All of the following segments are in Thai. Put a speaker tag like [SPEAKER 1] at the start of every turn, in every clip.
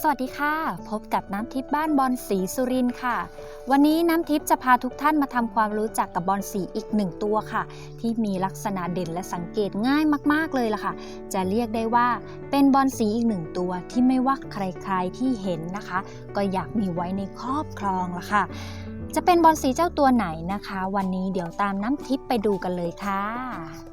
[SPEAKER 1] สวัสดีค่ะ พบกับน้ำทิพย์บ้านบอลสีสุรินค่ะ วันนี้น้ำทิพย์จะพาทุกท่านมาทำความรู้จักกับบอลสีอีกหนึ่งตัวค่ะ ที่มีลักษณะเด่นและสังเกตง่ายมากๆเลยล่ะค่ะ จะเรียกได้ว่าเป็นบอลสีอีกหนึ่งตัวที่ไม่ว่าใครๆที่เห็นนะคะ ก็อยากมีไว้ในครอบครองล่ะค่ะ จะเป็นบอลสีเจ้าตัวไหนนะคะ วันนี้เดี๋ยวตามน้ำทิพย์ไปดูกันเลยค่ะ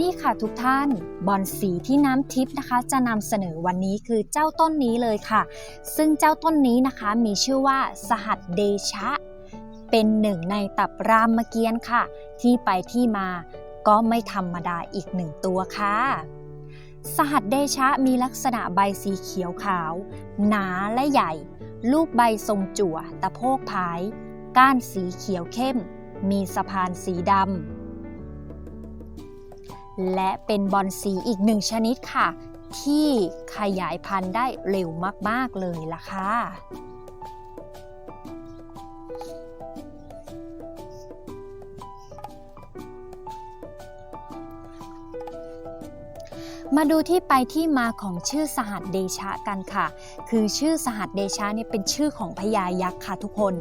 [SPEAKER 1] นี่ค่ะทุกท่านบอลสีที่น้ำทิพย์นะคะ จะนำเสนอวันนี้คือเจ้าต้นนี้เลยค่ะ ซึ่งเจ้าต้นนี้นะคะมีชื่อว่าสหัสเดชะ เป็นหนึ่งในตับรามเกียรติ์ค่ะ ที่ไปที่มาก็ไม่ธรรมดาอีกหนึ่งตัวค่ะ สหัสเดชะมีลักษณะใบสีเขียวขาว หนาและใหญ่ ลูกใบทรงจั่ว ตะโพกผาย ก้านสีเขียวเข้ม มีสะพานสีดำ และเป็นบอลสีอีกหนึ่งชนิดค่ะ ที่ขยายพันธุ์ได้เร็วมาก ๆ เลยล่ะค่ะ มาดูที่ไปที่มาของชื่อสหัสเดชะกันค่ะ คือชื่อสหัสเดชะเนี่ยเป็นชื่อของพญายักษ์ค่ะทุกคน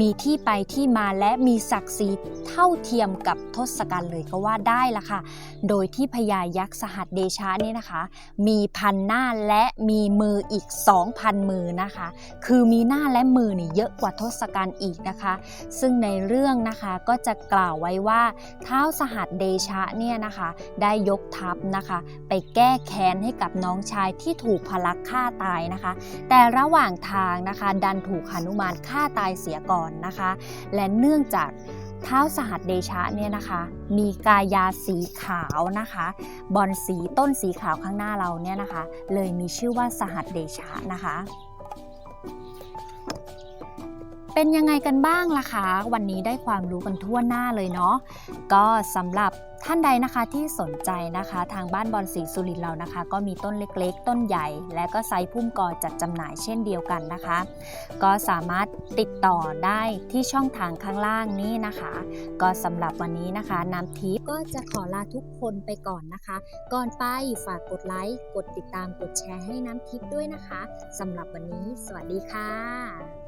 [SPEAKER 1] มีที่ไปที่มาและมีศักดิ์ศรีเท่าเทียมกับทศกัณฐ์เลยก็ว่าได้ละค่ะ โดยที่พญายักษ์สหัสเดชะเนี่ยนะคะ มีพันหน้าและมีมืออีก 2,000 มือนะคะ คือมีหน้าและมือเนี่ยเยอะกว่าทศกัณฐ์อีกนะคะ ซึ่งในเรื่องนะคะก็จะกล่าวไว้ว่าเท้าสหัสเดชะเนี่ยนะคะ ได้ยกทัพนะคะไปแก้แค้นให้กับน้องชายที่ถูกพลักฆ่าตายนะคะ แต่ระหว่างทางนะคะดันถูกหนุมานฆ่าตายเสียก่อนนะคะ และเนื่องจากเท้าสหัสเดชะเนี่ยนะคะ มีกายาสีขาวนะคะ บอลสีต้นสีขาวข้างหน้าเราเนี่ยนะคะ เลยมีชื่อว่าสหัสเดชะนะคะ เป็นยังไงกันบ้างล่ะคะ วันนี้ได้ความรู้กันทั่วหน้าเลยเนาะก็สำหรับท่านใดนะคะที่สนใจนะคะ ทางบ้านบอลสีสุริย์เรานะคะ ก็มีต้นเล็กๆ ต้นใหญ่ และก็ไซส์พุ่มกอจัดจำหน่ายเช่นเดียวกันนะคะ ก็สามารถติดต่อได้ที่ช่องทางข้างล่างนี้นะคะ ก็สำหรับวันนี้นะคะน้ำทิพย์ก็จะขอลาทุกคนไปก่อนนะคะ ก่อนไปฝากกดไลค์กดติดตามกดแชร์ให้น้ำทิพย์ด้วยนะคะสำหรับวันนี้ สวัสดีค่ะ